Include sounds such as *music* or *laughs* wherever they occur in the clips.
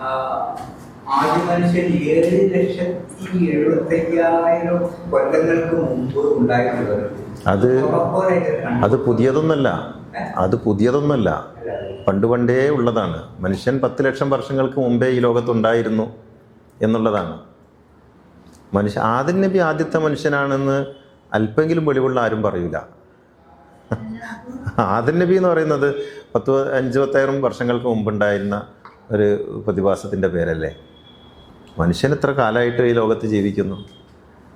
ആദ്യ മനുഷ്യൻ ഏഴ് ലക്ഷത്തി എഴുപത്തി അയ്യായിരം കൊല്ലങ്ങൾക്ക് മുമ്പ് ഉണ്ടായിട്ടുള്ളത് അത്. അത് പുതിയതൊന്നല്ല. അത് പുതിയതൊന്നല്ല. പണ്ട് പണ്ടേ ഉള്ളതാണ്. മനുഷ്യൻ പത്ത് ലക്ഷം വർഷങ്ങൾക്ക് മുമ്പേ ഈ ലോകത്തുണ്ടായിരുന്നു എന്നുള്ളതാണ്. മനുഷ്യ ആദിൻ നബി ആദ്യത്തെ മനുഷ്യനാണെന്ന് അല്പെങ്കിലും വെളിവുള്ള ആരും പറയൂല. ആദിൻ നബി എന്ന് പറയുന്നത് പത്ത് അഞ്ച് പത്തായിരം വർഷങ്ങൾക്ക് മുമ്പുണ്ടായിരുന്ന ഒരു പ്രതിഭാസത്തിന്റെ പേരല്ലേ? മനുഷ്യൻ എത്ര കാലമായിട്ട് ഈ ലോകത്ത് ജീവിക്കുന്നു?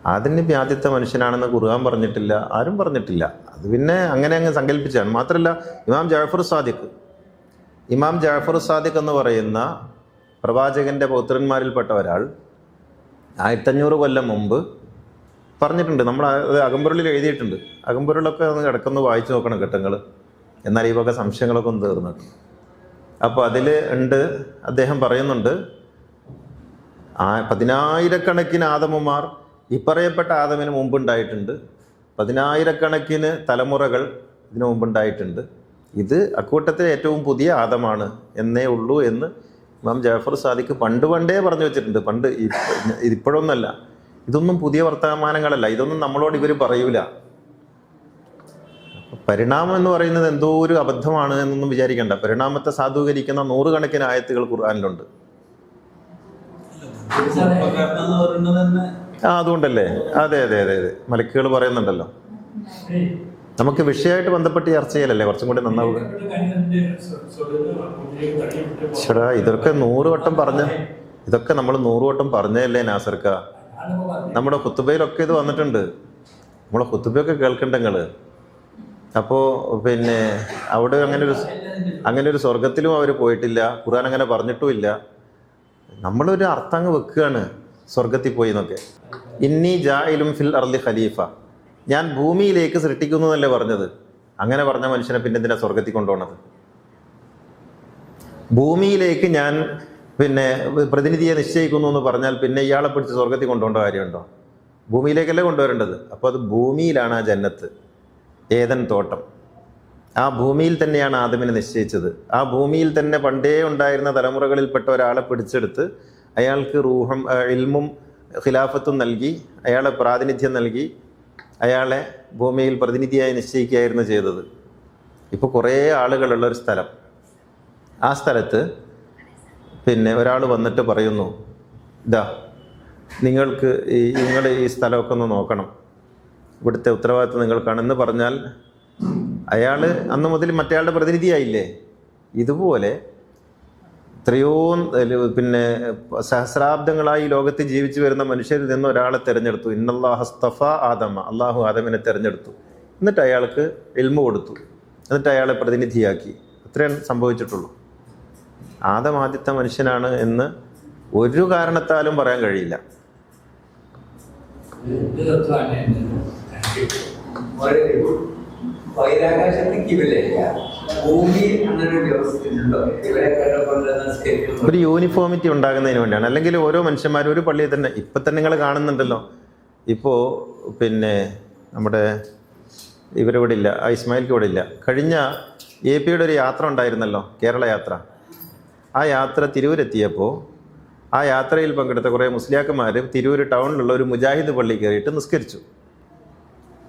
അതിന് വ്യാധിത്ത മനുഷ്യനാണെന്ന് കുറുകാൻ പറഞ്ഞിട്ടില്ല ആരും പറഞ്ഞിട്ടില്ല. അത് പിന്നെ അങ്ങനെ അങ്ങ് സങ്കല്പിച്ചാണ്. മാത്രമല്ല ഇമാം ജാഫർ സാദിഖ് ഇമാം ജാഫർ സാദിഖ് എന്ന് പറയുന്ന പ്രവാചകന്റെ പൗത്രന്മാരിൽപ്പെട്ട ഒരാൾ ആയിരത്തഞ്ഞൂറ് കൊല്ലം മുമ്പ് പറഞ്ഞിട്ടുണ്ട്. നമ്മൾ അത് അകമ്പുരളിൽ എഴുതിയിട്ടുണ്ട്. അകമ്പുരളൊക്കെ ഒന്ന് കിടക്കുന്നു വായിച്ചു നോക്കണം ഘട്ടങ്ങൾ എന്നാൽ ഈ വക സംശയങ്ങളൊക്കെ ഒന്ന് തീർന്നിട്ട് അപ്പോൾ അതിൽ ഉണ്ട് അദ്ദേഹം പറയുന്നുണ്ട് ആ പതിനായിരക്കണക്കിന് ആദമന്മാർ ഇപ്പറയപ്പെട്ട പറയപ്പെട്ട ആദമിന് മുമ്പുണ്ടായിട്ടുണ്ട് പതിനായിരക്കണക്കിന് തലമുറകൾ ഇതിനു മുമ്പുണ്ടായിട്ടുണ്ട്. ഇത് അക്കൂട്ടത്തിലെ ഏറ്റവും പുതിയ ആദമാണ് എന്നേ ഉള്ളൂ എന്ന് ഇമാം ജാഫർ സാദിഖ് പണ്ട് പണ്ടേ പറഞ്ഞു വെച്ചിട്ടുണ്ട്. പണ്ട് ഇപ്പോഴൊന്നല്ല. ഇതൊന്നും പുതിയ വർത്തമാനങ്ങളല്ല. ഇതൊന്നും നമ്മളോട് ഇവർ പറയൂല. പരിണാമം എന്ന് പറയുന്നത് എന്തോ ഒരു അബദ്ധമാണ് എന്നൊന്നും വിചാരിക്കേണ്ട. പരിണാമത്തെ സാധൂകരിക്കുന്ന നൂറുകണക്കിന് ആയത്തുകൾ ഖുർആാനിലുണ്ട്. ആ അതുകൊണ്ടല്ലേ? അതെ അതെ അതെ അതെ. മലക്കുകൾ പറയുന്നുണ്ടല്ലോ. നമുക്ക് വിഷയമായിട്ട് ബന്ധപ്പെട്ട് ചർച്ച ചെയ്യലല്ലേ? കുറച്ചും കൂടി നന്നാവുക. ഇതൊക്കെ നൂറ് വട്ടം പറഞ്ഞ ഇതൊക്കെ നമ്മൾ നൂറ് വട്ടം പറഞ്ഞതല്ലേ നാസർക്ക? നമ്മുടെ കുത്തുബയിലൊക്കെ ഇത് വന്നിട്ടുണ്ട്. നമ്മളെ കുത്തുബയൊക്കെ കേൾക്കണ്ട നിങ്ങൾ അപ്പോ പിന്നെ അവിടെ അങ്ങനെ ഒരു അങ്ങനെ ഒരു സ്വർഗത്തിലും അവർ പോയിട്ടില്ല. ഖുർആൻ അങ്ങനെ പറഞ്ഞിട്ടുമില്ല. നമ്മളൊരു അർത്ഥം വെക്കുകയാണ് സ്വർഗത്തിൽ പോയി എന്നൊക്കെ. ഇന്നി ജായിലും ഫിൽ അർലി ഖലീഫ. ഞാൻ ഭൂമിയിലേക്ക് സൃഷ്ടിക്കുന്നു എന്നല്ലേ പറഞ്ഞത്? അങ്ങനെ പറഞ്ഞ മനുഷ്യനെ പിന്നെ എന്തിനാ സ്വർഗത്തിൽ കൊണ്ടുപോണത്? ഭൂമിയിലേക്ക് ഞാൻ പിന്നെ പ്രതിനിധിയെ നിശ്ചയിക്കുന്നു എന്ന് പറഞ്ഞാൽ പിന്നെ ഇയാളെ പിടിച്ച് സ്വർഗത്തിൽ കൊണ്ടുപോകേണ്ട കാര്യമുണ്ടോ? ഭൂമിയിലേക്കല്ലേ കൊണ്ടുവരേണ്ടത്? അപ്പോൾ അത് ഭൂമിയിലാണ് ആ ജന്നത്ത്. ഏതൻ തോട്ടം. ആ ഭൂമിയിൽ തന്നെയാണ് ആദമിനെ നിശ്ചയിച്ചത്. ആ ഭൂമിയിൽ തന്നെ പണ്ടേ ഉണ്ടായിരുന്ന തലമുറകളിൽപ്പെട്ട ഒരാളെ പിടിച്ചെടുത്ത് അയാൾക്ക് റൂഹം ഇൽമും ഖിലാഫത്തും നൽകി അയാളെ പ്രാതിനിധ്യം നൽകി അയാളെ ഭൂമിയിൽ പ്രതിനിധിയായി നിശ്ചയിക്കുകയായിരുന്നു ചെയ്തത്. ഇപ്പോൾ കുറേ ആളുകളുള്ള ഒരു സ്ഥലം. ആ സ്ഥലത്ത് പിന്നെ ഒരാൾ വന്നിട്ട് പറയുന്നു ഇതാ നിങ്ങൾക്ക് ഈ നിങ്ങളുടെ ഈ സ്ഥലമൊക്കെ ഒന്ന് നോക്കണം. ഇവിടുത്തെ ഉത്തരവാദിത്വം നിങ്ങൾക്കാണെന്ന് പറഞ്ഞാൽ അയാൾ അന്ന് മുതൽ മറ്റേയാളുടെ പ്രതിനിധിയായില്ലേ? ഇതുപോലെ എത്രയോ പിന്നെ സഹസ്രാബ്ദങ്ങളായി ലോകത്ത് ജീവിച്ചു വരുന്ന മനുഷ്യരിൽ നിന്ന് ഒരാളെ തിരഞ്ഞെടുത്തു. ഇന്നല്ലാഹസ്തഫ ആദമ. അള്ളാഹു ആദമിനെ തിരഞ്ഞെടുത്തു. എന്നിട്ട് അയാൾക്ക് എൽമ കൊടുത്തു. എന്നിട്ട് അയാളെ പ്രതിനിധിയാക്കി. അത്രയും സംഭവിച്ചിട്ടുള്ളൂ. ആദം ആദ്യത്തെ മനുഷ്യനാണ് എന്ന് ഒരു കാരണത്താലും പറയാൻ കഴിയില്ല. നിസ്കരിക്കുന്നു ഒരു യൂണിഫോമിറ്റി ഉണ്ടാകുന്നതിന് വേണ്ടിയാണ്. അല്ലെങ്കിൽ ഓരോ മനുഷ്യന്മാരും ഒരു പള്ളിയിൽ തന്നെ ഇപ്പൊ തന്നെ നിങ്ങൾ കാണുന്നുണ്ടല്ലോ. ഇപ്പോ പിന്നെ നമ്മുടെ ഇവരിവിടെ ഇല്ല ആ ഇസ്മായിൽക്ക് ഇവിടെ ഇല്ല. കഴിഞ്ഞ എ പിയുടെ ഒരു യാത്ര ഉണ്ടായിരുന്നല്ലോ കേരള യാത്ര. ആ യാത്ര തിരൂരെത്തിയപ്പോൾ ആ യാത്രയിൽ പങ്കെടുത്ത കുറേ മുസ്ലിയാക്കന്മാർ തിരൂർ ടൗണിലുള്ള ഒരു മുജാഹിദ് പള്ളി കയറിയിട്ട് നിസ്കരിച്ചു.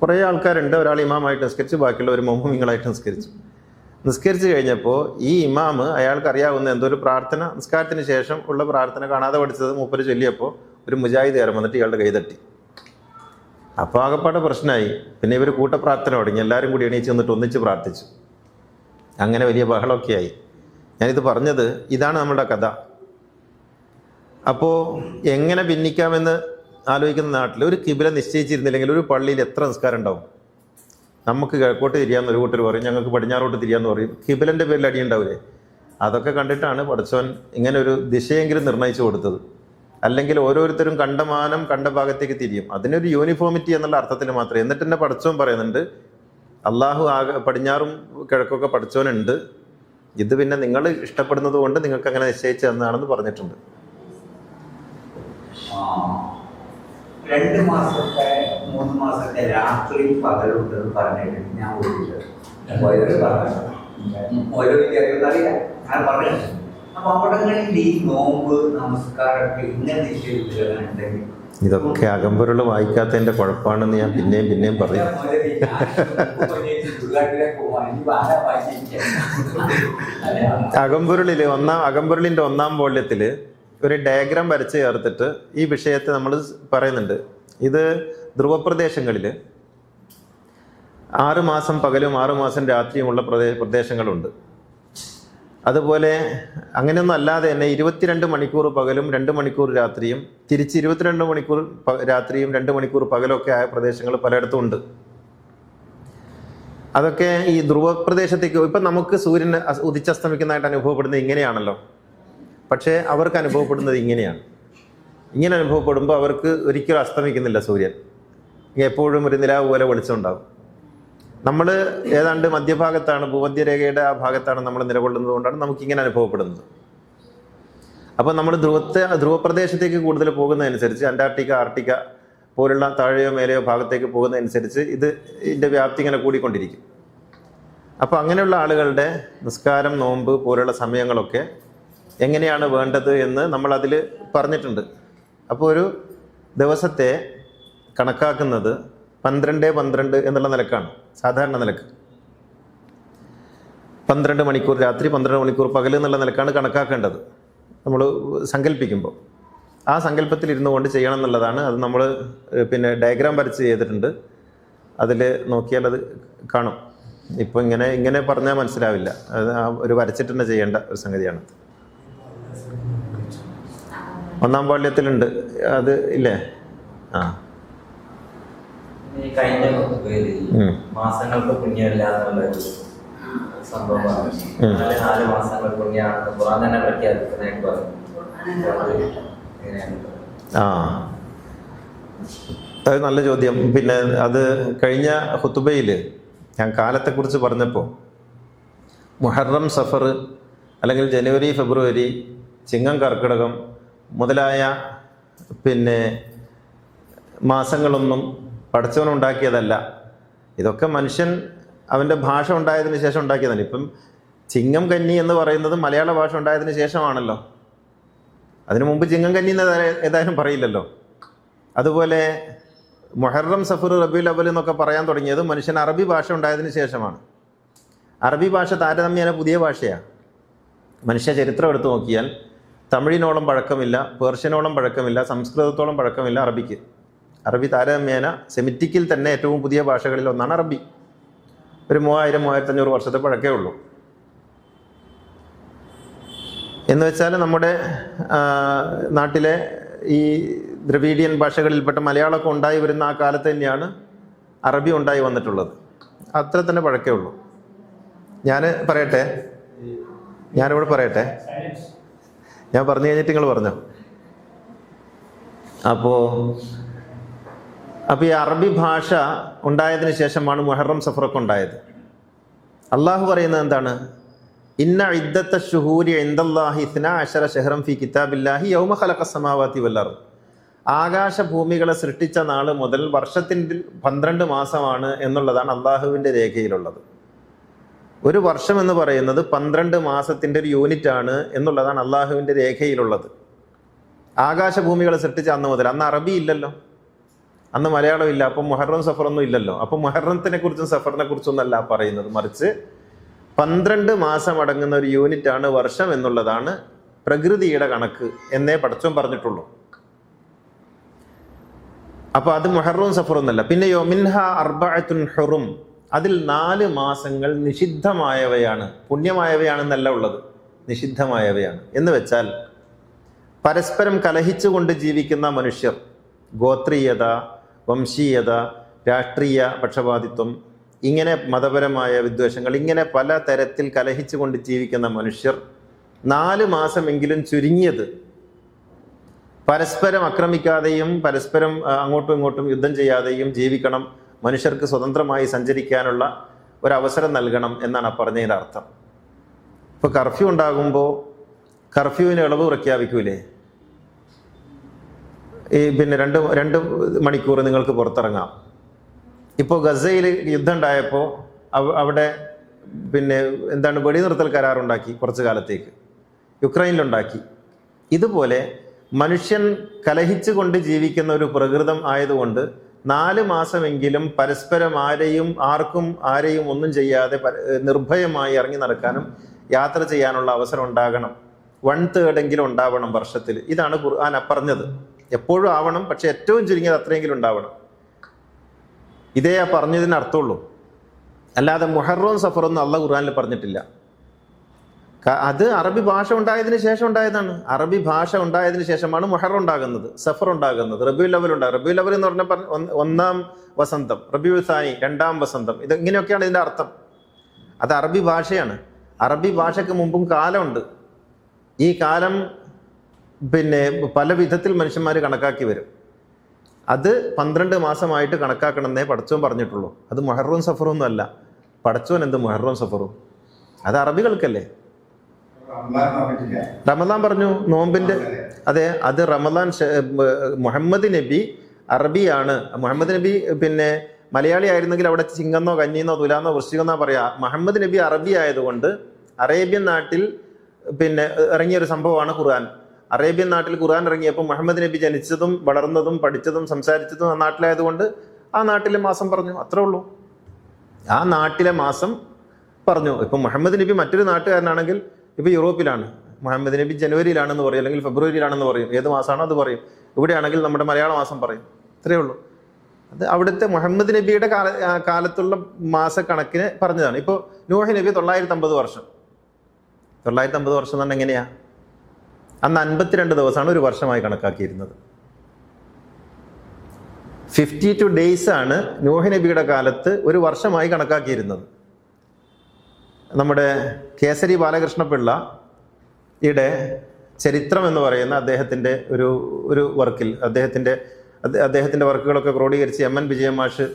കുറേ ആൾക്കാരുണ്ട്. ഒരാൾ ഇമാമായിട്ട് നിസ്കരിച്ചു ബാക്കിയുള്ളവർ മൊമ്മിങ്ങളായിട്ട് നിസ്കരിച്ചു. നിസ്കരിച്ചു കഴിഞ്ഞപ്പോൾ ഈ ഇമാമ് അയാൾക്ക് അറിയാവുന്ന എന്തോ ഒരു പ്രാർത്ഥന നിസ്കാരത്തിന് ശേഷം ഉള്ള പ്രാർത്ഥന കാണാതെ പഠിച്ചത് മൂപ്പര് ചൊല്ലിയപ്പോൾ ഒരു മുജാഹിദ് കയറി വന്നിട്ട് ഇയാളുടെ കൈ തട്ടി. അപ്പോൾ ആകപ്പാടെ പ്രശ്നമായി. പിന്നെ ഇവർ കൂട്ടപ്രാർത്ഥന തുടങ്ങി. എല്ലാവരും കൂടി എണീച്ച് വന്നിട്ട് ഒന്നിച്ച് പ്രാർത്ഥിച്ചു. അങ്ങനെ വലിയ ബഹളമൊക്കെ ആയി. ഞാനിത് പറഞ്ഞത് ഇതാണ് നമ്മുടെ കഥ. അപ്പോൾ എങ്ങനെ ഭിന്നിക്കാമെന്ന് ആലോചിക്കുന്ന നാട്ടിൽ ഒരു കിബില നിശ്ചയിച്ചിരുന്നില്ലെങ്കിൽ ഒരു പള്ളിയിൽ എത്ര നിസ്കാരം ഉണ്ടാവും? നമുക്ക് കിഴക്കോട്ട് തിരിയാന്ന് ഒരു കൂട്ടർ പറയും ഞങ്ങൾക്ക് പടിഞ്ഞാറോട്ട് തിരിയാന്ന് പറയും. കിബിലന്റെ പേരിൽ അടി ഉണ്ടാവില്ലേ അതൊക്കെ കണ്ടിട്ടാണ് പഠിച്ചവൻ ഇങ്ങനെ ഒരു ദിശയെങ്കിലും നിർണയിച്ചു കൊടുത്തത്. അല്ലെങ്കിൽ ഓരോരുത്തരും കണ്ടമാനം കണ്ട ഭാഗത്തേക്ക് തിരിയും. അതിനൊരു യൂണിഫോമിറ്റി എന്നുള്ള അർത്ഥത്തിൽ മാത്രമേ. എന്നിട്ട് തന്നെ പഠിച്ചവൻ പറയുന്നുണ്ട് അള്ളാഹു ആകെ പടിഞ്ഞാറും കിഴക്കൊക്കെ പഠിച്ചവനുണ്ട് ഇത് പിന്നെ നിങ്ങൾ ഇഷ്ടപ്പെടുന്നത് കൊണ്ട് നിങ്ങൾക്ക് അങ്ങനെ നിശ്ചയിച്ചു തന്നതാണെന്ന് പറഞ്ഞിട്ടുണ്ട്. രണ്ട് മാസത്തെ മൂന്ന് മാസത്തെ രാത്രി പകലുണ്ടെന്ന് പറഞ്ഞിട്ട് ഞാൻ ഓടിച്ചത് പറഞ്ഞു ഓരോ വിദ്യാർത്ഥികൾ അറിയാം. ഞാൻ പറഞ്ഞിട്ടുണ്ട് അപ്പൊ അവിടങ്ങളിൽ ഈ നോമ്പ് നമസ്കാരമൊക്കെ ഇങ്ങനെ നിഷേധിച്ചിട്ടുണ്ടെങ്കിൽ ഇതൊക്കെ അകമ്പൊരുൾ വായിക്കാത്തതിന്റെ കുഴപ്പമാണെന്ന് ഞാൻ പിന്നെയും പിന്നെയും പറയും. *laughs* അകമ്പുരുളിൽ ഒന്നാം അകമ്പുരുളിന്റെ ഒന്നാം വോള്യത്തിൽ ഒരു ഡയഗ്രാം വരച്ച് ചേർത്തിട്ട് ഈ വിഷയത്തെ നമ്മൾ പറയുന്നുണ്ട്. ഇത് ധ്രുവപ്രദേശങ്ങളിൽ ആറ് മാസം പകലും ആറ് മാസം രാത്രിയുമുള്ള പ്രദേ പ്രദേശങ്ങളുണ്ട്. അതുപോലെ അങ്ങനെയൊന്നും അല്ലാതെ തന്നെ ഇരുപത്തിരണ്ട് മണിക്കൂർ പകലും രണ്ട് മണിക്കൂർ രാത്രിയും തിരിച്ച് ഇരുപത്തിരണ്ട് മണിക്കൂർ രാത്രിയും രണ്ട് മണിക്കൂർ പകലൊക്കെ ആയ പ്രദേശങ്ങൾ പലയിടത്തും ഉണ്ട്. അതൊക്കെ ഈ ധ്രുവപ്രദേശത്തേക്ക് ഇപ്പം നമുക്ക് സൂര്യൻ ഉദിച്ചസ്തമിക്കുന്നതായിട്ട് അനുഭവപ്പെടുന്നത് ഇങ്ങനെയാണല്ലോ. പക്ഷേ അവർക്ക് അനുഭവപ്പെടുന്നത് ഇങ്ങനെയാണ്. ഇങ്ങനെ അനുഭവപ്പെടുമ്പോൾ അവർക്ക് ഒരിക്കലും അസ്തമിക്കുന്നില്ല സൂര്യൻ. എപ്പോഴും ഒരു നിലാവ് പോലെ വെളിച്ചമുണ്ടാകും നമ്മൾ ഏതാണ്ട് മധ്യഭാഗത്താണ് ഭൂമധ്യരേഖയുടെ ആ ഭാഗത്താണ് നമ്മൾ നിലകൊള്ളുന്നത് കൊണ്ടാണ് നമുക്ക് ഇങ്ങനെ അനുഭവപ്പെടുന്നത്. അപ്പോൾ നമ്മൾ ധ്രുവത്തെ ധ്രുവപ്രദേശത്തേക്ക് കൂടുതൽ പോകുന്നതനുസരിച്ച് അന്റാർട്ടിക്ക ആർട്ടിക്ക പോലുള്ള താഴെയോ മേലെയോ ഭാഗത്തേക്ക് പോകുന്നതനുസരിച്ച് ഇത് ഇതിന്റെ വ്യാപ്തി ഇങ്ങനെ കൂടിക്കൊണ്ടിരിക്കും. അപ്പോൾ അങ്ങനെയുള്ള ആളുകളുടെ നിസ്കാരം നോമ്പ് പോലുള്ള സമയങ്ങളൊക്കെ എങ്ങനെയാണ് വേണ്ടത് എന്ന് നമ്മൾ അതിൽ പറഞ്ഞിട്ടുണ്ട്. അപ്പോൾ ഒരു ദിവസത്തെ കണക്കാക്കുന്നത് പന്ത്രണ്ട് പന്ത്രണ്ട് എന്നുള്ള നിലക്കാണ്. സാധാരണ നിലയ്ക്ക്. പന്ത്രണ്ട് മണിക്കൂർ രാത്രി പന്ത്രണ്ട് മണിക്കൂർ പകൽ എന്നുള്ള നിലക്കാണ് കണക്കാക്കേണ്ടത്. നമ്മൾ സങ്കല്പിക്കുമ്പോൾ. ആ സങ്കല്പത്തിൽ ഇരുന്നു കൊണ്ട് ചെയ്യണം എന്നുള്ളതാണ് അത് നമ്മൾ പിന്നെ ഡയഗ്രാം വരച്ച് ചെയ്തിട്ടുണ്ട്. അതിൽ നോക്കിയാൽ അത് കാണും. ഇപ്പോൾ ഇങ്ങനെ ഇങ്ങനെ പറഞ്ഞാൽ മനസ്സിലാവില്ല. അത് ഒരു വരച്ചിട്ട് തന്നെ ചെയ്യേണ്ട ഒരു സംഗതിയാണ്. ഒന്നാം പാള്യത്തിലുണ്ട് അത് ഇല്ലേ ആ കഴിഞ്ഞ. മാസങ്ങൾക്ക് പുണ്യമില്ല എന്നുള്ളൊരു സംഭവമാണ് ഉം. നാല് നാല് മാസങ്ങൾ പുണ്യമാണെന്ന് ഖുറാൻ തന്നെ പ്രഖ്യാപിക്കുന്നതായിട്ട് പറഞ്ഞു? ആ അത് നല്ല ചോദ്യം പിന്നെ അത് കഴിഞ്ഞ ഹുത്തുബയിൽ ഞാൻ കാലത്തെക്കുറിച്ച് പറഞ്ഞപ്പോൾ മുഹറം സഫർ അല്ലെങ്കിൽ ജനുവരി ഫെബ്രുവരി ചിങ്ങം കർക്കിടകം മുതലായ പിന്നെ മാസങ്ങളൊന്നും പഠിച്ചവനുണ്ടാക്കിയതല്ല ഇതൊക്കെ മനുഷ്യൻ അവന്റെ ഭാഷ ഉണ്ടായതിന് ശേഷം ഉണ്ടാക്കിയതാണ്. ഇപ്പം ചിങ്ങം കന്നി എന്ന് പറയുന്നത് മലയാള ഭാഷ ഉണ്ടായതിന് ശേഷമാണല്ലോ. അതിനു മുമ്പ് ചിങ്ങം കന്നി എന്ന് ഏതാ- ഏതായാലും പറയില്ലല്ലോ. അതുപോലെ മൊഹറം സഫർ റബി അവൽ എന്നൊക്കെ പറയാൻ തുടങ്ങിയത് മനുഷ്യൻ അറബി ഭാഷ ഉണ്ടായതിന് ശേഷമാണ്. അറബി ഭാഷ താരതമ്യേന പുതിയ ഭാഷയാണ് മനുഷ്യ ചരിത്രം എടുത്തു നോക്കിയാൽ തമിഴിനോളം പഴക്കമില്ല പേർഷ്യനോളം പഴക്കമില്ല സംസ്കൃതത്തോളം പഴക്കമില്ല അറബിക്ക്. അറബി താരതമ്യേന സെമിറ്റിക്കിൽ തന്നെ ഏറ്റവും പുതിയ ഭാഷകളിൽ ഒന്നാണ് അറബി. ഒരു മൂവായിരം മൂവായിരത്തഞ്ഞൂറ് വർഷത്തെ പഴക്കേ ഉള്ളൂ. എന്ന് വെച്ചാൽ നമ്മുടെ നാട്ടിലെ ഈ ദ്രവീഡിയൻ ഭാഷകളിൽപ്പെട്ട മലയാളമൊക്കെ ഉണ്ടായി വരുന്ന ആ കാലത്ത് തന്നെയാണ് അറബി ഉണ്ടായി വന്നിട്ടുള്ളത്. അത്ര തന്നെ പഴക്കേ ഉള്ളൂ. ഞാൻ പറയട്ടെ? ഞാനിവിടെ പറയട്ടെ? ഞാൻ പറഞ്ഞു കഴിഞ്ഞിട്ട് നിങ്ങൾ പറഞ്ഞോ. അപ്പോൾ അപ്പോൾ ഈ അറബി ഭാഷ ഉണ്ടായതിന് ശേഷമാണ് മുഹറം സഫറൊക്കെ ഉണ്ടായത്. അള്ളാഹു പറയുന്നത് എന്താണ്? ഇന്ന ഇദ്ദത്ത ഷുഹൂരി ഇന്ദല്ലാഹി ഇസ്ന ഫി കിതാബില്ലാഹി യൗമ ഖലഖ സമാവാതി വല്ലർ ആകാശഭൂമികളെ സൃഷ്ടിച്ച നാൾ മുതൽ വർഷത്തിന്റെ പന്ത്രണ്ട് മാസമാണ് എന്നുള്ളതാണ് അള്ളാഹുവിന്റെ രേഖയിലുള്ളത്. ഒരു വർഷം എന്ന് പറയുന്നത് പന്ത്രണ്ട് മാസത്തിന്റെ ഒരു യൂണിറ്റ് ആണ് എന്നുള്ളതാണ് അള്ളാഹുവിന്റെ രേഖയിലുള്ളത്. ആകാശഭൂമികളെ സൃഷ്ടിച്ച അന്ന് മുതൽ. അന്ന് അറബി ഇല്ലല്ലോ. അന്ന് മലയാളം ഇല്ല. അപ്പം മുഹറം സഫറൊന്നും ഇല്ലല്ലോ. അപ്പം മുഹറത്തിനെ കുറിച്ചും സഫറിനെ കുറിച്ചും അല്ല പറയുന്നത്. മറിച്ച് പന്ത്രണ്ട് മാസം അടങ്ങുന്ന ഒരു യൂണിറ്റ് ആണ് വർഷം എന്നുള്ളതാണ് പ്രകൃതിയുടെ കണക്ക് എന്നേ പഠിച്ചും പറഞ്ഞിട്ടുള്ളൂ. അപ്പൊ അത് മുഹറും സഫറും എന്നല്ല. പിന്നെ യോമിൻഹ അർബഅത്തുൻ ഹുറും. അതിൽ നാല് മാസങ്ങൾ നിഷിദ്ധമായവയാണ്. പുണ്യമായവയാണെന്നല്ല ഉള്ളത്. നിഷിദ്ധമായവയാണ്. എന്ന് വെച്ചാൽ പരസ്പരം കലഹിച്ചുകൊണ്ട് ജീവിക്കുന്ന മനുഷ്യർ ഗോത്രീയത വംശീയത രാഷ്ട്രീയ പക്ഷപാതിത്വം ഇങ്ങനെ മതപരമായ വിദ്വേഷങ്ങൾ ഇങ്ങനെ പല തരത്തിൽ കലഹിച്ചുകൊണ്ട് ജീവിക്കുന്ന മനുഷ്യർ നാല് മാസമെങ്കിലും ചുരുങ്ങിയത് പരസ്പരം ആക്രമിക്കാതെയും പരസ്പരം അങ്ങോട്ടും ഇങ്ങോട്ടും യുദ്ധം ചെയ്യാതെയും ജീവിക്കണം മനുഷ്യർക്ക് സ്വതന്ത്രമായി സഞ്ചരിക്കാനുള്ള ഒരവസരം നൽകണം എന്നാണ് പറഞ്ഞതിന്റെ അർത്ഥം. ഇപ്പോൾ കർഫ്യൂ ഉണ്ടാകുമ്പോൾ കർഫ്യൂവിന് ഇളവ് പ്രഖ്യാപിക്കൂലേ? ഈ പിന്നെ രണ്ട് രണ്ട് മണിക്കൂർ നിങ്ങൾക്ക് പുറത്തിറങ്ങാം. ഇപ്പോൾ ഗസയിൽ യുദ്ധം ഉണ്ടായപ്പോൾ അവിടെ പിന്നെ എന്താണ് വെടിനിർത്തൽ കരാറുണ്ടാക്കി കുറച്ച് കാലത്തേക്ക്. യുക്രൈനിലുണ്ടാക്കി. ഇതുപോലെ മനുഷ്യൻ കലഹിച്ചുകൊണ്ട് ജീവിക്കുന്ന ഒരു പ്രകൃതം ആയതുകൊണ്ട് നാല് മാസമെങ്കിലും പരസ്പരം ആരെയും ആർക്കും ആരെയും ഒന്നും ചെയ്യാതെ നിർഭയമായി ഇറങ്ങി നടക്കാനും യാത്ര ചെയ്യാനുള്ള അവസരം ഉണ്ടാകണം. വൺ തേർഡെങ്കിലും ഉണ്ടാവണം വർഷത്തിൽ. ഇതാണ് ഖുർആൻ പറഞ്ഞത്. എപ്പോഴും ആവണം പക്ഷെ ഏറ്റവും ചുരുങ്ങിയത് അത്രയെങ്കിലും ഉണ്ടാവണം. ഇതേ പറഞ്ഞതിന് അർത്ഥമുള്ളൂ. അല്ലാതെ മുഹറവും സഫറൊന്നും അള്ള ഖുർആാനിൽ പറഞ്ഞിട്ടില്ല. അത് അറബി ഭാഷ ഉണ്ടായതിനു ശേഷം ഉണ്ടായതാണ്. അറബി ഭാഷ ഉണ്ടായതിനു ശേഷമാണ് മുഹർ ഉണ്ടാകുന്നത് സഫർ ഉണ്ടാകുന്നത്. റബിയുൽ ലവൽ ഉണ്ടാകും റബിയുൽ ലവൽ എന്ന് പറഞ്ഞ പറ- ഒന്നാം വസന്തം റബിയുൽ സാനി രണ്ടാം വസന്തം. ഇത് ഇങ്ങനെയൊക്കെയാണ് ഇതിന്റെ അർത്ഥം. അത് അറബി ഭാഷയാണ്. അറബി ഭാഷയ്ക്ക് മുമ്പും കാലമുണ്ട്. ഈ കാലം പിന്നെ പല വിധത്തിൽ മനുഷ്യന്മാർ കണക്കാക്കി വരും. അത് പന്ത്രണ്ട് മാസമായിട്ട് കണക്കാക്കണമെന്നേ പടച്ചോൻ പറഞ്ഞിട്ടുള്ളൂ. അത് മൊഹറും സഫറും ഒന്നും അല്ല. പടച്ചോൻ എന്ത് മൊഹറും സഫറും? അത് അറബികൾക്കല്ലേ? റമദാൻ പറഞ്ഞു നോമ്പിന്റെ അതെ. അത് റമദാൻ മുഹമ്മദ് നബി അറബിയാണ്. മുഹമ്മദ് നബി പിന്നെ മലയാളി ആയിരുന്നെങ്കിൽ അവിടെ ചിങ്ങന്നോ കഞ്ഞിന്നോ തുലാന്നോ വൃശ്ചികന്നോ പറയാ. മുഹമ്മദ് നബി അറബി ആയതുകൊണ്ട് അറേബ്യൻ നാട്ടിൽ പിന്നെ ഇറങ്ങിയ ഒരു സംഭവമാണ് ഖുർആൻ. അറേബ്യൻ നാട്ടിൽ ഖുർആൻ ഇറങ്ങിയപ്പോൾ മുഹമ്മദ് നബി ജനിച്ചതും വളർന്നതും പഠിച്ചതും സംസാരിച്ചതും ആ നാട്ടിലായതുകൊണ്ട് ആ നാട്ടിലെ മാസം പറഞ്ഞു അത്രേ ഉള്ളൂ. ആ നാട്ടിലെ മാസം പറഞ്ഞു. ഇപ്പം മുഹമ്മദ് നബി മറ്റൊരു നാട്ടുകാരനാണെങ്കിൽ ഇപ്പം യൂറോപ്പിലാണ്. മുഹമ്മദ് നബി ജനുവരിയിലാണെന്ന് പറയും അല്ലെങ്കിൽ ഫെബ്രുവരിയിലാണെന്ന് പറയും. ഏത് മാസമാണോ അത് പറയും. ഇവിടെയാണെങ്കിൽ നമ്മുടെ മലയാള മാസം പറയും. ഇത്രയേ ഉള്ളൂ. അത് അവിടുത്തെ മുഹമ്മദ് നബിയുടെ കാല കാലത്തുള്ള മാസക്കണക്കിന് പറഞ്ഞതാണ്. ഇപ്പോൾ നൂഹ് നബി തൊള്ളായിരത്തി അമ്പത് വർഷം. തൊള്ളായിരത്തി അമ്പത് വർഷം എന്ന് പറഞ്ഞാൽ എങ്ങനെയാ? അന്ന് അൻപത്തിരണ്ട് ദിവസമാണ് ഒരു വർഷമായി കണക്കാക്കിയിരുന്നത്. ഫിഫ്റ്റി ടു ഡേയ്സ് ആണ് നൂഹ് നബിയുടെ കാലത്ത് ഒരു വർഷമായി കണക്കാക്കിയിരുന്നത്. നമ്മുടെ കേസരി ബാലകൃഷ്ണപിള്ള യുടെ ചരിത്രം എന്ന് പറയുന്ന അദ്ദേഹത്തിന്റെ ഒരു ഒരു വർക്കിൽ അദ്ദേഹത്തിന്റെ അദ്ദേഹത്തിന്റെ വർക്കുകളൊക്കെ ക്രോഡീകരിച്ച് എം എൻ വിജയ മാഷ്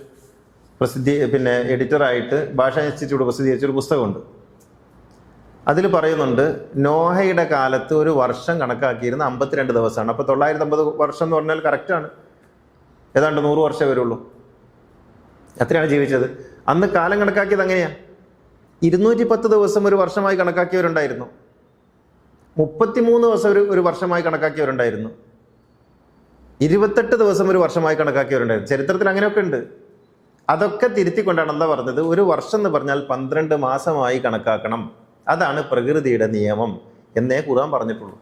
പ്രസിദ്ധി പിന്നെ എഡിറ്ററായിട്ട് ഭാഷാ ഇൻസ്റ്റിറ്റ്യൂട്ട് പ്രസിദ്ധീകരിച്ച ഒരു പുസ്തകമുണ്ട്. അതിൽ പറയുന്നുണ്ട് നോഹയുടെ കാലത്ത് ഒരു വർഷം കണക്കാക്കിയിരുന്ന അമ്പത്തിരണ്ട് ദിവസമാണ്. അപ്പോൾ തൊള്ളായിരത്തി അമ്പത് വർഷം എന്ന് പറഞ്ഞാൽ കറക്റ്റാണ് ഏതാണ്ട് നൂറ് വർഷമേ വരുള്ളൂ. എത്രയാണ് ജീവിച്ചത്. അന്ന് കാലം കണക്കാക്കിയത് അങ്ങനെയാ. ഇരുന്നൂറ്റി പത്ത് ദിവസം ഒരു വർഷമായി കണക്കാക്കിയവരുണ്ടായിരുന്നു. മുപ്പത്തിമൂന്ന് ദിവസം ഒരു ഒരു വർഷമായി കണക്കാക്കിയവരുണ്ടായിരുന്നു. ഇരുപത്തെട്ട് ദിവസം ഒരു വർഷമായി കണക്കാക്കിയവരുണ്ടായിരുന്നു. ചരിത്രത്തിൽ അങ്ങനെയൊക്കെ ഉണ്ട്. അതൊക്കെ തിരുത്തിക്കൊണ്ടാണ് എന്താ പറഞ്ഞത്? ഒരു വർഷം എന്ന് പറഞ്ഞാൽ പന്ത്രണ്ട് മാസമായി കണക്കാക്കണം. അതാണ് പ്രകൃതിയുടെ നിയമം എന്നേ ഖുർആൻ പറഞ്ഞിട്ടുള്ളൂ.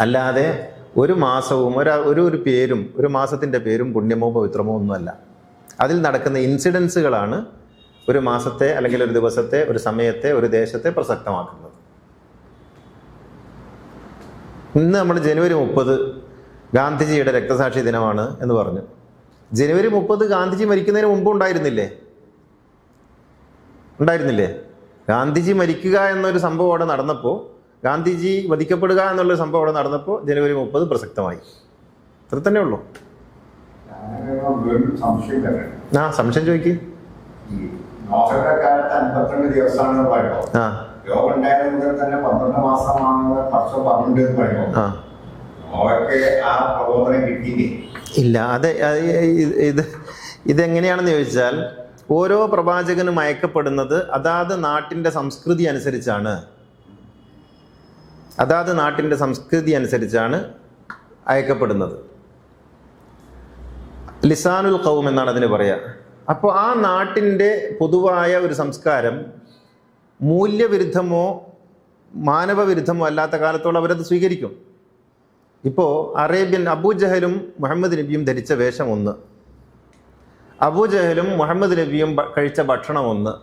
അല്ലാതെ ഒരു മാസവും ഒരു ഒരു ഒരു പേരും ഒരു മാസത്തിന്റെ പേരും പുണ്യമോ പവിത്രമോ ഒന്നുമല്ല. അതിൽ നടക്കുന്ന ഇൻസിഡൻസുകളാണ് ഒരു മാസത്തെ അല്ലെങ്കിൽ ഒരു ദിവസത്തെ ഒരു സമയത്തെ ഒരു ദേശത്തെ പ്രസക്തമാക്കുന്നത്. ഇന്ന് നമ്മൾ ജനുവരി മുപ്പത് ഗാന്ധിജിയുടെ രക്തസാക്ഷി ദിനമാണ് എന്ന് പറഞ്ഞു. ജനുവരി മുപ്പത് ഗാന്ധിജി മരിക്കുന്നതിന് മുമ്പ് ഉണ്ടായിരുന്നില്ലേ? ഉണ്ടായിരുന്നില്ലേ? ഗാന്ധിജി മരിക്കുക എന്നൊരു സംഭവം അവിടെ നടന്നപ്പോൾ ഗാന്ധിജി വധിക്കപ്പെടുക എന്നുള്ള സംഭവം അവിടെ നടന്നപ്പോൾ ജനുവരി മുപ്പത് പ്രസക്തമായി. അത്ര തന്നെ ഉള്ളൂ. ആ സംശയം ചോദിക്ക്. കാലത്ത് അൻപത്തിരണ്ട് പറയുമോ ആ. രോഗം ഉണ്ടായത് മുതൽ തന്നെ പന്ത്രണ്ട് മാസമാണെന്ന് വർഷം പറഞ്ഞിട്ട് എന്ന് പറയുമോ ആ. ആ പ്രബോധനം കിട്ടിയില്ലേ? ഇല്ല അത് ഇത് ഇത് ഇതെങ്ങനെയാണെന്ന് ചോദിച്ചാൽ ഓരോ പ്രവാചകനും അയക്കപ്പെടുന്നത് അതാത് നാട്ടിന്റെ സംസ്കൃതി അനുസരിച്ചാണ്. അതാത് നാട്ടിന്റെ സംസ്കൃതി അനുസരിച്ചാണ് അയക്കപ്പെടുന്നത്. ലിസാനുൽ കൗം എന്നാണ് അതിന് പറയുക അപ്പോൾ ആ നാട്ടിന്റെ പൊതുവായ ഒരു സംസ്കാരം മൂല്യവിരുദ്ധമോ മാനവവിരുദ്ധമോ അല്ലാത്ത കാലത്തോളം അവരത് സ്വീകരിക്കും. ഇപ്പോൾ അറേബ്യൻ അബൂജഹലും മുഹമ്മദ് നബിയും ധരിച്ച വേഷം ഒന്ന്. അബൂജഹലും മുഹമ്മദ് നബിയും കഴിച്ച ഭക്ഷണം ഒന്ന്.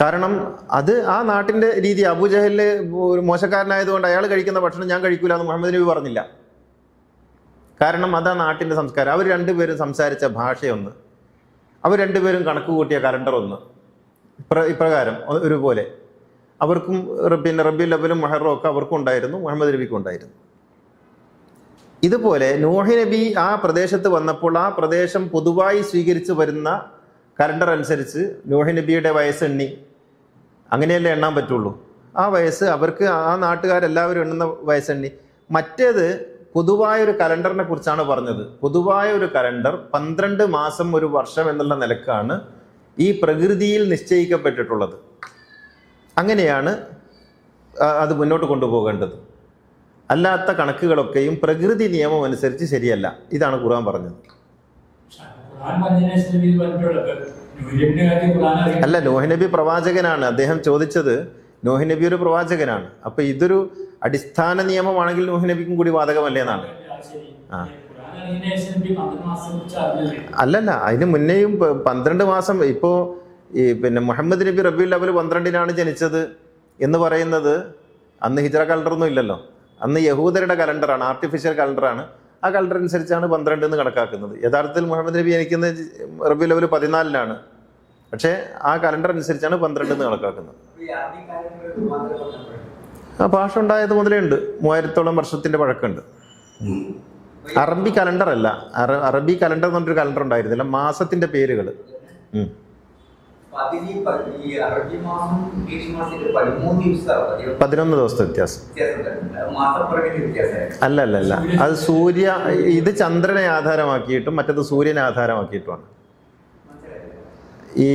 കാരണം അത് ആ നാട്ടിന്റെ രീതി. അബൂജഹലിൽ ഒരു മോശക്കാരനായതുകൊണ്ട് അയാൾ കഴിക്കുന്ന ഭക്ഷണം ഞാൻ കഴിക്കൂല എന്ന് മുഹമ്മദ് നബി പറഞ്ഞില്ല. കാരണം അതാ നാട്ടിന്റെ സംസ്കാരം. അവർ രണ്ടുപേരും സംസാരിച്ച ഭാഷയൊന്ന്. അവർ രണ്ടുപേരും കണക്ക് കൂട്ടിയ കലണ്ടർ ഒന്ന് ഇപ്ര ഇപ്രകാരം ഒരുപോലെ. അവർക്കും പിന്നെ റബ്ബി ലബലും മൊഹറും ഒക്കെ അവർക്കും ഉണ്ടായിരുന്നു. മുഹമ്മദ് നബിക്കും ഉണ്ടായിരുന്നു. ഇതുപോലെ നൂഹി നബി ആ പ്രദേശത്ത് വന്നപ്പോൾ ആ പ്രദേശം പൊതുവായി സ്വീകരിച്ചു വരുന്ന കലണ്ടർ അനുസരിച്ച് നൂഹി നബിയുടെ വയസ്സ് എണ്ണി. അങ്ങനെയല്ലേ എണ്ണാൻ പറ്റുള്ളൂ. ആ വയസ്സ് അവർക്ക് ആ നാട്ടുകാരെല്ലാവരും എണ്ണുന്ന വയസ്സെണ്ണി മറ്റേത് പൊതുവായ ഒരു കലണ്ടറിനെ കുറിച്ചാണ് പറഞ്ഞത്. പൊതുവായ ഒരു കലണ്ടർ പന്ത്രണ്ട് മാസം ഒരു വർഷം എന്നുള്ള നിലക്കാണ് ഈ പ്രകൃതിയിൽ നിശ്ചയിക്കപ്പെട്ടിട്ടുള്ളത്. അങ്ങനെയാണ് അത് മുന്നോട്ട് കൊണ്ടുപോകേണ്ടത്. അല്ലാത്ത കണക്കുകളൊക്കെയും പ്രകൃതി നിയമം അനുസരിച്ച് ശരിയല്ല. ഇതാണ് ഖുർആൻ പറഞ്ഞത്. അല്ല നോഹ് നബി പ്രവാചകനാണ്. അദ്ദേഹം ചോദിച്ചത് നോഹ് നബി ഒരു പ്രവാചകനാണ്. അപ്പൊ ഇതൊരു അടിസ്ഥാന നിയമമാണെങ്കിൽ നൂഹിനബിക്കും കൂടി ബാധകമല്ലേ എന്നാണ്. ആ. അല്ലല്ല അതിന് മുന്നേയും പന്ത്രണ്ട് മാസം ഇപ്പോൾ ഈ പിന്നെ മുഹമ്മദ് നബി റബിയുൽ അവൽ പന്ത്രണ്ടിനാണ് ജനിച്ചത് എന്ന് പറയുന്നത് അന്ന് ഹിജറ കലണ്ടറൊന്നും ഇല്ലല്ലോ. അന്ന് യഹൂദരുടെ കലണ്ടറാണ് ആർട്ടിഫിഷ്യൽ കലണ്ടറാണ് ആ കലണ്ടർ അനുസരിച്ചാണ് പന്ത്രണ്ട് എന്ന് കണക്കാക്കുന്നത്. യഥാർത്ഥത്തിൽ മുഹമ്മദ് നബി ജനിക്കുന്ന റബിയുൽ അവൽ പതിനാലിനാണ്. പക്ഷേ ആ കലണ്ടർ അനുസരിച്ചാണ് പന്ത്രണ്ട് എന്ന് കണക്കാക്കുന്നത്. ആ ഭാഷ ഉണ്ടായത് മുതലേ ഉണ്ട്. മൂവായിരത്തോളം വർഷത്തിന്റെ പഴക്കമുണ്ട്. അറബി കലണ്ടർ അല്ല. അറബി കലണ്ടർ എന്ന് പറഞ്ഞൊരു കലണ്ടർ ഉണ്ടായിരുന്നില്ല. മാസത്തിന്റെ പേരുകൾ. പതിനൊന്ന് ദിവസത്തെ വ്യത്യാസം. അല്ല അല്ല അല്ല അത് സൂര്യ ഇത് ചന്ദ്രനെ ആധാരമാക്കിയിട്ടും മറ്റത് സൂര്യനെ ആധാരമാക്കിയിട്ടുമാണ്. ഈ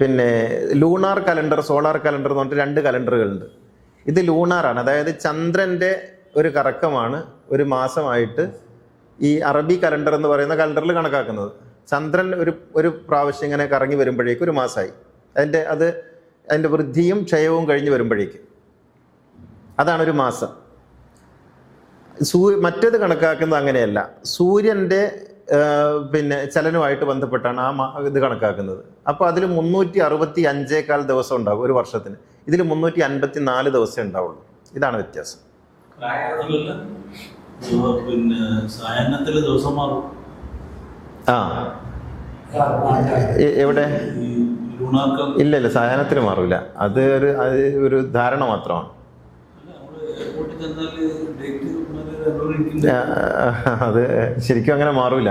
പിന്നെ ലൂണാർ കലണ്ടർ സോളാർ കലണ്ടർ എന്ന് പറഞ്ഞിട്ട് രണ്ട് കലണ്ടറുകളുണ്ട് ഇത് ലൂണാറാണ് അതായത് ചന്ദ്രന്റെ ഒരു കറക്കമാണ് ഒരു മാസമായിട്ട് ഈ അറബി കലണ്ടർ എന്ന് പറയുന്ന കലണ്ടറിൽ കണക്കാക്കുന്നത്. ചന്ദ്രൻ ഒരു ഒരു പ്രാവശ്യം ഇങ്ങനെ കറങ്ങി വരുമ്പോഴേക്കും ഒരു മാസമായി. അതിന്റെ അത് അതിന്റെ വൃദ്ധിയും ക്ഷയവും കഴിഞ്ഞ് വരുമ്പോഴേക്കും. അതാണ് ഒരു മാസം. സൂ മറ്റേത് കണക്കാക്കുന്നത് അങ്ങനെയല്ല. സൂര്യന്റെ പിന്നെ ചലനുമായിട്ട് ബന്ധപ്പെട്ടാണ് ആ ഇത് കണക്കാക്കുന്നത്. അപ്പോൾ അതിൽ മുന്നൂറ്റി അറുപത്തി അഞ്ചേക്കാൽ ദിവസം ഉണ്ടാകും ഒരു വർഷത്തിന്. ഇതിൽ മുന്നൂറ്റി അൻപത്തി നാല് ദിവസമേ ഉണ്ടാവുള്ളൂ. ഇതാണ് വ്യത്യാസം. പിന്നെ ദിവസം മാറും. ആ. എവിടെ? ഇല്ല ഇല്ല സായാഹ്നത്തിന് മാറില്ല അത് ഒരു അത് ഒരു ധാരണ മാത്രമാണ്. അത് ശരിക്കും അങ്ങനെ മാറൂല.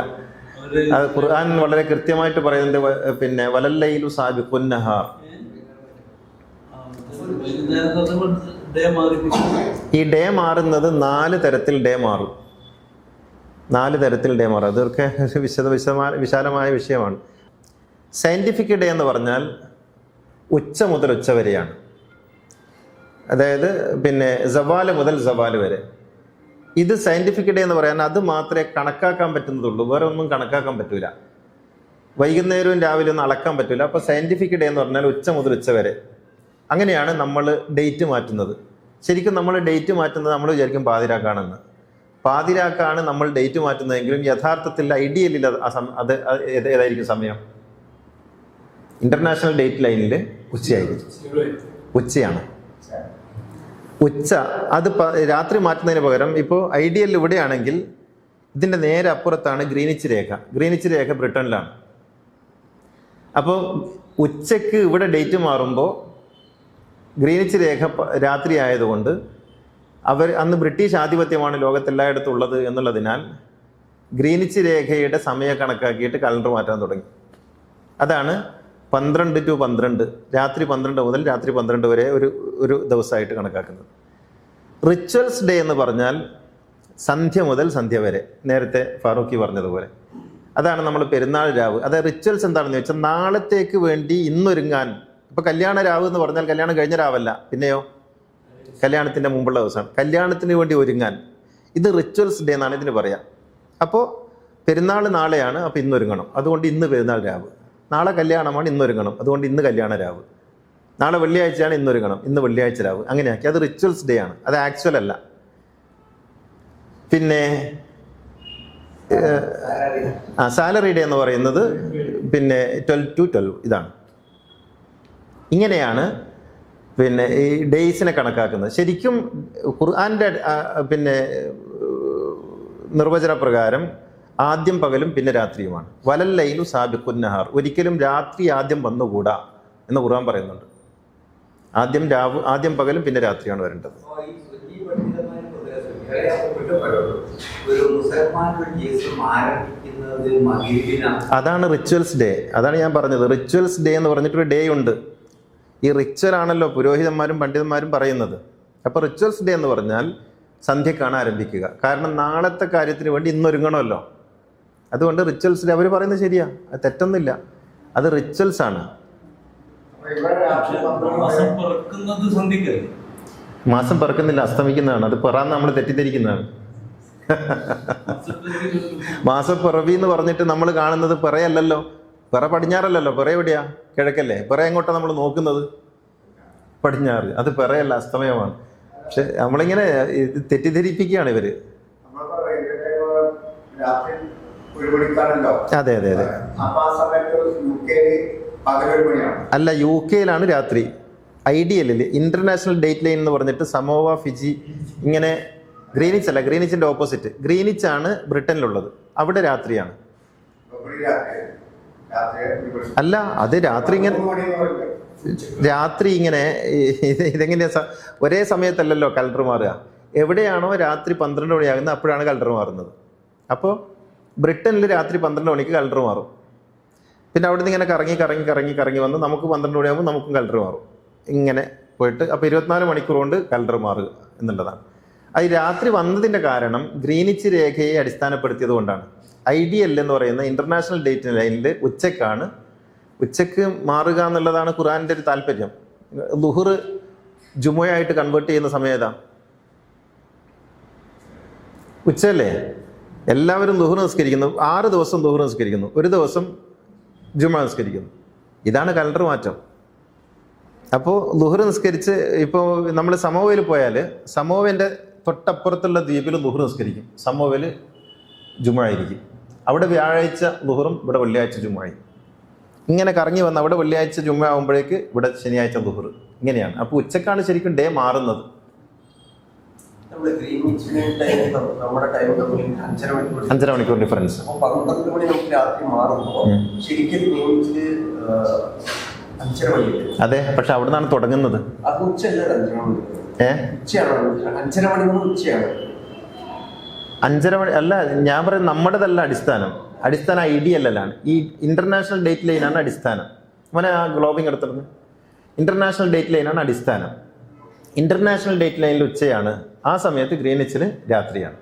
അത് ഖുർആൻ വളരെ കൃത്യമായിട്ട് പറയുന്നത് പിന്നെ വലല്ലയിലു സാബിഖുന്നഹാർ വൈകുന്നേരം ഈ ഡേ മാറുന്നത് നാല് തരത്തിൽ ഡേ മാറും. നാല് തരത്തിൽ ഡേ മാറും. അതൊക്കെ വിശദ വിശദമായ വിശാലമായ വിഷയമാണ്. സയന്റിഫിക് ഡേ എന്ന് പറഞ്ഞാൽ ഉച്ച മുതൽ ഉച്ച വരെയാണ്. അതായത് പിന്നെ സവാൽ മുതൽ സവാൽ വരെ. ഇത് സയന്റിഫിക് ഡേ എന്ന് പറയാൻ അത് മാത്രമേ കണക്കാക്കാൻ പറ്റുന്നതുള്ളൂ. വേറെ ഒന്നും കണക്കാക്കാൻ പറ്റൂല. വൈകുന്നേരവും രാവിലെ ഒന്നും അളക്കാൻ പറ്റൂല. അപ്പോൾ സയന്റിഫിക് ഡേ എന്ന് പറഞ്ഞാൽ ഉച്ച മുതൽ ഉച്ച വരെ. അങ്ങനെയാണ് നമ്മൾ ഡേറ്റ് മാറ്റുന്നത്. ശരിക്കും നമ്മൾ ഡേറ്റ് മാറ്റുന്നത് നമ്മൾ വിചാരിക്കും പാതിരാക്കാണെന്ന്. പാതിരാക്കാണ് നമ്മൾ ഡേറ്റ് മാറ്റുന്നതെങ്കിലും യഥാർത്ഥത്തിൽ ഐഡിയലിൽ അത് ഏതായിരിക്കും സമയം? ഇന്റർനാഷണൽ ഡേറ്റ് ലൈനിൽ ഉച്ചയായിരിക്കും. ഉച്ചയാണ്. ഉച്ച അത് രാത്രി മാറ്റുന്നതിന് പകരം ഇപ്പോൾ ഐഡിയൽ ഇവിടെയാണെങ്കിൽ ഇതിന്റെ നേരെ അപ്പുറത്താണ് ഗ്രീനിച്ച് രേഖ. ഗ്രീനിച്ച് രേഖ ബ്രിട്ടനിലാണ്. അപ്പോൾ ഉച്ചയ്ക്ക് ഇവിടെ ഡേറ്റ് മാറുമ്പോൾ ഗ്രീനിച്ച് രേഖ രാത്രി ആയതുകൊണ്ട് അവർ അന്ന് ബ്രിട്ടീഷ് ആധിപത്യമാണ് ലോകത്തെല്ലായിടത്തും ഉള്ളത് എന്നുള്ളതിനാൽ ഗ്രീനിച്ച് രേഖയുടെ സമയം കണക്കാക്കിയിട്ട് കലണ്ടർ മാറ്റാൻ തുടങ്ങി. അതാണ് പന്ത്രണ്ട് ടു പന്ത്രണ്ട് രാത്രി പന്ത്രണ്ട് മുതൽ രാത്രി പന്ത്രണ്ട് വരെ ഒരു ഒരു ദിവസമായിട്ട് കണക്കാക്കുന്നത്. റിച്വൽസ് ഡേ എന്ന് പറഞ്ഞാൽ സന്ധ്യ മുതൽ സന്ധ്യ വരെ. നേരത്തെ ഫാറൂഖി പറഞ്ഞതുപോലെ. അതാണ് നമ്മൾ പെരുന്നാൾ രാവ്. അതായത് റിച്വൽസ് എന്താണെന്ന് വെച്ചാൽ നാളത്തേക്ക് വേണ്ടി ഇന്നൊരുങ്ങാൻ. ഇപ്പോൾ കല്യാണ രാവ് എന്ന് പറഞ്ഞാൽ കല്യാണം കഴിഞ്ഞ രാവല്ല. പിന്നെയോ? കല്യാണത്തിന്റെ മുമ്പുള്ള ദിവസമാണ്. കല്യാണത്തിന് വേണ്ടി ഒരുങ്ങാൻ. ഇത് റിച്വൽസ് ഡേ എന്നാണ് ഇതിന് പറയാം. അപ്പോൾ പെരുന്നാൾ നാളെയാണ് അപ്പോൾ ഇന്നൊരുങ്ങണം. അതുകൊണ്ട് ഇന്ന് പെരുന്നാൾ രാവ്. നാളെ കല്യാണമാണ് ഇന്നൊരുങ്ങണം. അതുകൊണ്ട് ഇന്ന് കല്യാണ രാവ് നാളെ വെള്ളിയാഴ്ചയാണ് ഇന്നൊരുങ്ങണം. ഇന്ന് വെള്ളിയാഴ്ച രാവ്. അങ്ങനെയാക്കി. അത് റിച്വൽസ് ഡേ ആണ്. അത് ആക്ച്വൽ അല്ല. പിന്നെ ആ സാലറി ഡേ എന്ന് പറയുന്നത് പിന്നെ ട്വൽവ് ടു ട്വൽവ് ഇതാണ്. ഇങ്ങനെയാണ് പിന്നെ ഈ ഡേയ്സിനെ കണക്കാക്കുന്നത്. ശരിക്കും ഖുർആാന്റെ പിന്നെ നിർവചന പ്രകാരം ആദ്യം പകലും പിന്നെ രാത്രിയുമാണ്. വലൽ ലൈലു സാബിക്കുന്നഹാർ ഒരിക്കലും രാത്രി ആദ്യം വന്നുകൂടാ എന്ന് ഖുർആൻ പറയുന്നുണ്ട്. ആദ്യം രാവ് ആദ്യം പകലും പിന്നെ രാത്രിയാണ് വരേണ്ടത്. അതാണ് റിച്വൽസ് ഡേ അതാണ് ഞാൻ പറഞ്ഞത്. റിച്വൽസ് ഡേ എന്ന് പറഞ്ഞിട്ടൊരു ഡേ ഉണ്ട്. ഈ റിച്വൽ ആണല്ലോ പുരോഹിതന്മാരും പണ്ഡിതന്മാരും പറയുന്നത്. അപ്പോൾ റിച്വൽസ് ഡേ എന്ന് പറഞ്ഞാൽ സന്ധ്യക്കാണ് ആരംഭിക്കുക. കാരണം നാളത്തെ കാര്യത്തിന് വേണ്ടി ഇന്നൊരുങ്ങണമല്ലോ. അതുകൊണ്ട് റിച്വൽസിൽ അവർ പറയുന്നത് ശരിയാ. അത് തെറ്റൊന്നുമില്ല. അത് റിച്വൽസ് ആണ്. മാസം പറക്കുന്നില്ല സന്ധിക്കല്ലേ മാസം പിറക്കുന്നില്ല അസ്തമിക്കുന്നതാണ്. അത് പിറാന്ന് നമ്മൾ തെറ്റിദ്ധരിക്കുന്നതാണ്. മാസപ്പിറവി എന്ന് പറഞ്ഞിട്ട് നമ്മൾ കാണുന്നത് പിറയല്ലല്ലോ. പിറ പടിഞ്ഞാറല്ലല്ലോ. പിറ എവിടെയാ? കിഴക്കല്ലേ. പിറ എങ്ങോട്ടാണ് നമ്മൾ നോക്കുന്നത്? പടിഞ്ഞാറ്. അത് പിറയല്ല അസ്തമയമാണ്. പക്ഷെ നമ്മളിങ്ങനെ തെറ്റിദ്ധരിപ്പിക്കുകയാണ് ഇവർ. അതെ അതെ അതെ. അല്ല യു കെയിലാണ് രാത്രി. ഐഡിയലിൽ ഇന്റർനാഷണൽ ഡേറ്റ് ലൈൻ എന്ന് പറഞ്ഞിട്ട് സമോവ ഫിജി ഇങ്ങനെ ഗ്രീനിച്ച് അല്ല ഗ്രീനിച്ചിന്റെ ഓപ്പോസിറ്റ്. ഗ്രീനിച്ച് ആണ് ബ്രിട്ടനിലുള്ളത്. അവിടെ രാത്രിയാണ്. അല്ല അത് രാത്രി ഇങ്ങനെ. രാത്രി ഇങ്ങനെ ഇത് ഇതെങ്ങനെയാ ഒരേ സമയത്തല്ലല്ലോ കലണ്ടർ മാറുക. എവിടെയാണോ രാത്രി പന്ത്രണ്ട് മണിയാകുന്നത് അപ്പോഴാണ് കലണ്ടർ മാറുന്നത്. അപ്പോൾ ബ്രിട്ടനിൽ രാത്രി പന്ത്രണ്ട് മണിക്ക് കലണ്ടർ മാറും. പിന്നെ അവിടെ നിന്ന് ഇങ്ങനെ കറങ്ങി കറങ്ങി കറങ്ങി കറങ്ങി വന്ന് നമുക്ക് പന്ത്രണ്ട് മണിയാകുമ്പോൾ നമുക്കും കലണ്ടർ മാറും. ഇങ്ങനെ പോയിട്ട് അപ്പോൾ ഇരുപത്തിനാല് മണിക്കൂർ കൊണ്ട് കലണ്ടർ മാറുക എന്നുള്ളതാണ്. അത് രാത്രി വന്നതിന്റെ കാരണം ഗ്രീനിച്ച് രേഖയെ അടിസ്ഥാനപ്പെടുത്തിയത് കൊണ്ടാണ്. ഐ ഡി എൽ എന്ന് പറയുന്ന ഇന്റർനാഷണൽ ഡേറ്റ് ലൈനിൽ ഉച്ചക്കാണ് ഉച്ചയ്ക്ക് മാറുക എന്നുള്ളതാണ് ഖുറാന്റെ ഒരു താല്പര്യം. ദുഹുർ ജുമയായിട്ട് കൺവേർട്ട് ചെയ്യുന്ന സമയം ഏതാ? ഉച്ചയല്ലേ? എല്ലാവരും ദുഹർ നിസ്കരിക്കുന്നു. ആറ് ദിവസം ദുഹർ നിസ്കരിക്കുന്നു. ഒരു ദിവസം ജുമ നിസ്കരിക്കുന്നു. ഇതാണ് കലണ്ടർ മാറ്റം. അപ്പോൾ ദുഹർ നിസ്കരിച്ച് ഇപ്പോൾ നമ്മൾ സമോവയിൽ പോയാൽ സമോവന്റെ തൊട്ടപ്പുറത്തുള്ള ദ്വീപിൽ ദുഹർ നിസ്കരിക്കും. സമോവയിൽ ജുമ ആയിരിക്കും. അവിടെ വ്യാഴാഴ്ച ദുഹറും ഇവിടെ വെള്ളിയാഴ്ച ജുമായി ഇങ്ങനെ കറങ്ങി വന്ന് അവിടെ വെള്ളിയാഴ്ച ജുമ ആകുമ്പോഴേക്ക് ഇവിടെ ശനിയാഴ്ച ദുഹർ. ഇങ്ങനെയാണ്. അപ്പോൾ ഉച്ചക്കാണ് ശരിക്കും ഡേ മാറുന്നത് നമ്മുടെ ഗ്രീനിച്ചിന് ടൈം നമ്മുടെ ടൈം തമ്മിൽ അഞ്ചര മണിക്കൂർ ഡിഫറൻസ് അപ്പൊ പന്ത്രണ്ട് മണി നമുക്ക് രാത്രി മാറുമ്പോൾ. ശരിക്കും അതെ പക്ഷെ അവിടെ നിന്നാണ് തുടങ്ങുന്നത് അഞ്ചര മണി. അല്ല ഞാൻ പറയുന്നത് നമ്മുടെതല്ല അടിസ്ഥാനം. അടിസ്ഥാന ഐ ഡി അല്ലല്ലാണ് ഈ ഇന്റർനാഷണൽ ഡേറ്റ് ലൈനാണ് അടിസ്ഥാനം. മോനെ ആ ഗ്ലോബിങ് എടുത്തിരുന്നു ഇന്റർനാഷണൽ ഡേറ്റ് ലൈനാണ് അടിസ്ഥാനം. ഇന്റർനാഷണൽ ഡേറ്റ് ലൈനിൽ ഉച്ചയാണ്. ആ സമയത്ത് ഗ്രീനിച്ചിൽ രാത്രിയാണ്.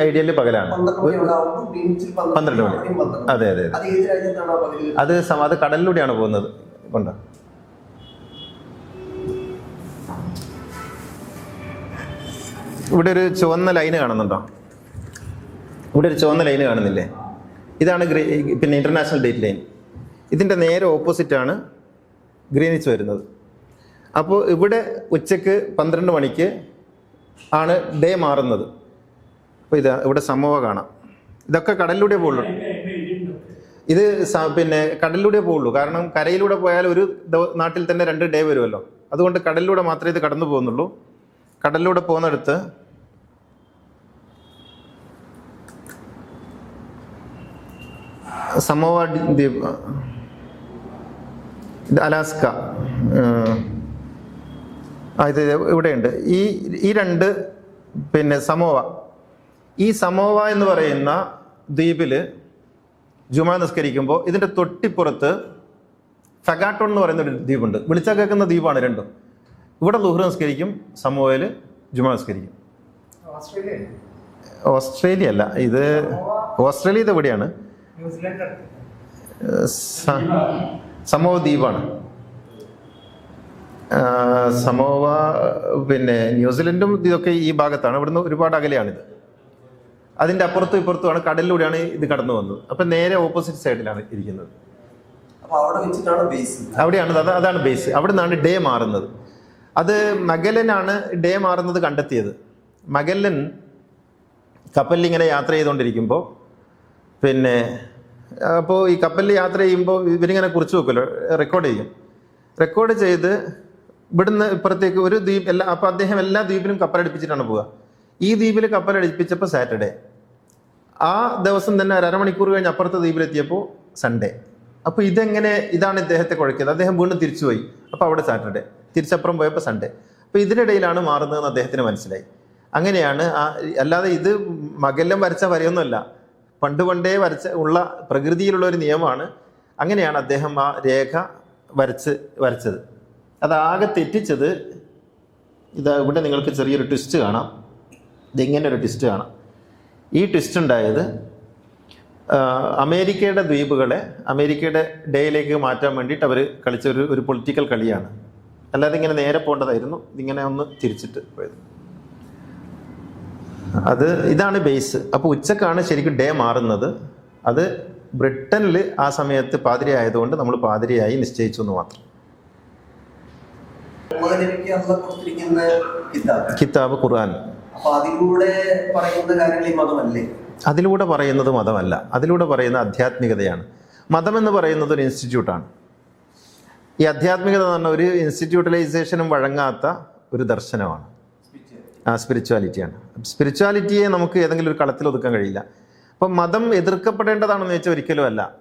ഐഡിയൽ പകലാണ്. പന്ത്രണ്ട് മണി അതെ അതെ അതെ. അത് കടലിലൂടെയാണ് പോകുന്നത്. കൊണ്ട? ഇവിടെ ഒരു ചുവന്ന ലൈന് കാണുന്നുണ്ടോ? ഇവിടെ ഒരു ചുവന്ന ലൈന് കാണുന്നില്ലേ? ഇതാണ് പിന്നെ ഇന്റർനാഷണൽ ഡേറ്റ് ലൈൻ ഇതിന്റെ നേരെ ഓപ്പോസിറ്റാണ് ഗ്രീനിച്ച് വരുന്നത്. അപ്പോൾ ഇവിടെ ഉച്ചയ്ക്ക് പന്ത്രണ്ട് മണിക്ക് ആണ് ഡേ മാറുന്നത്. അപ്പോൾ ഇത് ഇവിടെ സമൂഹ കാണാം. ഇതൊക്കെ കടലിലൂടെ പോകുള്ളൂ ഇത് പിന്നെ കടലിലൂടെ പോകുള്ളൂ കാരണം കരയിലൂടെ പോയാൽ ഒരു നാട്ടിൽ തന്നെ രണ്ട് ഡേ വരുമല്ലോ. അതുകൊണ്ട് കടലിലൂടെ മാത്രമേ ഇത് കടന്നു പോകുന്നുള്ളൂ. കടലിലൂടെ പോകുന്നിടത്ത് സമോവ ദ്വീപ് ഇത് അലാസ്ക ഇത് ഇവിടെയുണ്ട്. ഈ ഈ രണ്ട് പിന്നെ സമോവ. ഈ സമോവ എന്ന് പറയുന്ന ദ്വീപിൽ ജുമാ നിസ്കരിക്കുമ്പോൾ ഇതിന്റെ തൊട്ടിപ്പുറത്ത് ഫഗാട്ടോൺ എന്ന് പറയുന്ന ഒരു ദ്വീപുണ്ട്. വിളിച്ചാൽ കേൾക്കുന്ന ദ്വീപാണ് രണ്ടും. ഇവിടെ ലുഹ്റ നിസ്കരിക്കും സമോവയിൽ ജുമാ നിസ്കരിക്കും. ഓസ്ട്രേലിയ അല്ല ഇത് ഓസ്ട്രേലിയ ഇത് എവിടെയാണ്? സമോവ ദ്വീപാണ്. സമോവ പിന്നെ ന്യൂസിലൻഡും ഇതൊക്കെ ഈ ഭാഗത്താണ്. ഇവിടുന്ന് ഒരുപാട് അകലെയാണിത്. അതിന്റെ അപ്പുറത്തും ഇപ്പുറത്തുമാണ് കടലിലൂടെയാണ് ഇത് കടന്നു വന്നത്. അപ്പം നേരെ ഓപ്പോസിറ്റ് സൈഡിലാണ് ഇരിക്കുന്നത്. അവിടെയാണ് അത് അതാണ് ബേസ് അവിടെ നിന്നാണ് ഡേ മാറുന്നത്. അത് മകലനാണ് ഡേ മാറുന്നത് കണ്ടെത്തിയത്. മഗല്ലൻ കപ്പലിൽ ഇങ്ങനെ യാത്ര ചെയ്തുകൊണ്ടിരിക്കുമ്പോൾ പിന്നെ അപ്പോൾ ഈ കപ്പലിൽ യാത്ര ചെയ്യുമ്പോൾ ഇവരിങ്ങനെ കുറിച്ച് വെക്കുമല്ലോ റെക്കോർഡ് ചെയ്യും. റെക്കോർഡ് ചെയ്ത് ഇവിടുന്ന് ഇപ്പുറത്തേക്ക് ഒരു ദ്വീപ് എല്ലാ അപ്പോൾ അദ്ദേഹം എല്ലാ ദ്വീപിലും കപ്പലടിപ്പിച്ചിട്ടാണ് പോവുക. ഈ ദ്വീപിൽ കപ്പലടിപ്പിച്ചപ്പോൾ സാറ്റർഡേ ആ ദിവസം തന്നെ ഒരു അരമണിക്കൂർ കഴിഞ്ഞ് അപ്പുറത്തെ ദ്വീപിലെത്തിയപ്പോൾ സൺഡേ അപ്പോൾ ഇതെങ്ങനെ ഇതാണ് ഇദ്ദേഹത്തെ കുഴക്കിയത്? അദ്ദേഹം വീണ്ടും തിരിച്ചുപോയി അപ്പോൾ അവിടെ സാറ്റർഡേ തിരിച്ചപ്പുറം പോയപ്പോൾ സൺഡേ അപ്പോൾ ഇതിനിടയിലാണ് മാറുന്നതെന്ന് അദ്ദേഹത്തിന് മനസ്സിലായി. അങ്ങനെയാണ് അല്ലാതെ ഇത് മകല്ലം വരച്ച വരയൊന്നുമല്ല. പണ്ട് പണ്ടേ വരച്ച ഉള്ള പ്രകൃതിയിലുള്ള ഒരു നിയമമാണ് അങ്ങനെയാണ് അദ്ദേഹം ആ രേഖ വരച്ച് വരച്ചത്. അതാകെ തെറ്റിച്ചത് ഇത് ഇവിടെ നിങ്ങൾക്ക് ചെറിയൊരു ട്വിസ്റ്റ് കാണാം. ഇതിങ്ങനെ ഒരു ട്വിസ്റ്റ് കാണാം. ഈ ട്വിസ്റ്റ് ഉണ്ടായത് അമേരിക്കയുടെ ദ്വീപുകളെ അമേരിക്കയുടെ ഡേയിലേക്ക് മാറ്റാൻ വേണ്ടിയിട്ട് അവർ കളിച്ച ഒരു ഒരു പൊളിറ്റിക്കൽ കളിയാണ്. അല്ലാതെ ഇങ്ങനെ നേരെ പോകേണ്ടതായിരുന്നു. ഇതിങ്ങനെ ഒന്ന് തിരിച്ചിട്ട് പോയത്. അത് ഇതാണ് ബേസ് അപ്പോൾ ഉച്ചക്കാണ് ശരിക്കും ഡേ മാറുന്നത്. അത് ബ്രിട്ടനിൽ ആ സമയത്ത് പാതിരി ആയതുകൊണ്ട് നമ്മൾ പാതിരിയായി നിശ്ചയിച്ചു എന്ന് മാത്രം. കിതാബ്. ഖുർആൻ. അതിലൂടെ പറയുന്നത് മതമല്ല. അതിലൂടെ പറയുന്ന ആധ്യാത്മികതയാണ് മതം എന്ന് പറയുന്നത് ഒരു ഇൻസ്റ്റിറ്റ്യൂട്ടാണ് ഈ ആധ്യാത്മികത എന്ന് പറഞ്ഞാൽ ഒരു ഇൻസ്റ്റിറ്റ്യൂട്ടലൈസേഷനും വഴങ്ങാത്ത ഒരു ദർശനമാണ്. സ്പിരിച്വാലിറ്റിയാണ് സ്പിരിച്വാലിറ്റിയെ നമുക്ക് ഏതെങ്കിലും ഒരു കളത്തിൽ ഒതുക്കാൻ കഴിയില്ല. അപ്പം മതം എതിർക്കപ്പെടേണ്ടതാണെന്ന് ചോദിച്ചാൽ ഒരിക്കലും അല്ല.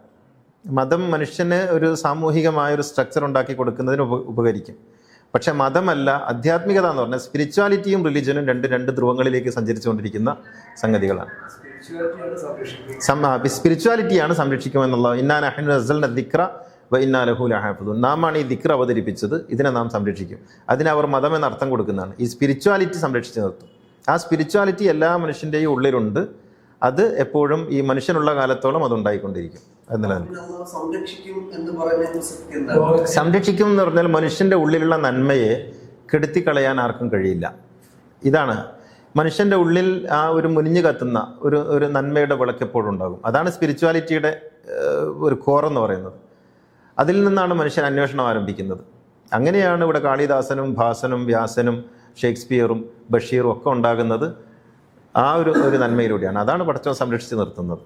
മതം മനുഷ്യന് ഒരു സാമൂഹികമായ ഒരു സ്ട്രക്ചർ ഉണ്ടാക്കി കൊടുക്കുന്നതിന് ഉപ ഉപകരിക്കും. പക്ഷേ മതമല്ല ആധ്യാത്മികത എന്ന് പറഞ്ഞാൽ സ്പിരിച്വാലിറ്റിയും റിലിജനും രണ്ട് രണ്ട് ധ്രുവങ്ങളിലേക്ക് സഞ്ചരിച്ചുകൊണ്ടിരിക്കുന്ന സംഗതികളാണ്. സ്പിരിച്വാലിറ്റിയാണ് സംരക്ഷിക്കുമെന്നുള്ളത് ഇന്നാൻ അഹ്നു ദിക്ര വ ഇന്നാ ലഹു ആണ് നാമാണ് ഈ ദിക്ർ അവതരിപ്പിച്ചത്. ഇതിനെ നാം സംരക്ഷിക്കും. അതിനവർ അവർ മതം എന്ന അർത്ഥം കൊടുക്കുന്നതാണ്. ഈ സ്പിരിച്വാലിറ്റി സംരക്ഷിച്ച് നിർത്തും. ആ സ്പിരിച്വാലിറ്റി എല്ലാ മനുഷ്യന്റെയും ഉള്ളിലുണ്ട്. അത് എപ്പോഴും ഈ മനുഷ്യനുള്ള കാലത്തോളം അതുണ്ടായിക്കൊണ്ടിരിക്കും എന്നുള്ളതാണ് സംരക്ഷിക്കും എന്ന് പറയുന്ന സംരക്ഷിക്കും എന്ന് പറഞ്ഞാൽ മനുഷ്യന്റെ ഉള്ളിലുള്ള നന്മയെ കെടുത്തിക്കളയാൻ ആർക്കും കഴിയില്ല. ഇതാണ്. മനുഷ്യന്റെ ഉള്ളിൽ ആ ഒരു മുനിഞ്ഞു കത്തുന്ന ഒരു ഒരു നന്മയുടെ വിളക്കെപ്പോഴും ഉണ്ടാകും. അതാണ് സ്പിരിച്വാലിറ്റിയുടെ ഒരു കോറെന്ന് എന്ന് പറയുന്നത്. അതിൽ നിന്നാണ് മനുഷ്യൻ അന്വേഷണം ആരംഭിക്കുന്നത്. അങ്ങനെയാണ് ഇവിടെ കാളിദാസനും ഭാസനും വ്യാസനും ഷേക്സ്പിയറും ബഷീറും ഒക്കെ ഉണ്ടാകുന്നത് ആ ഒരു ഒരു നന്മയിലൂടെയാണ്. അതാണ് പടച്ചവൻ സംരക്ഷിച്ച് നിർത്തുന്നത്.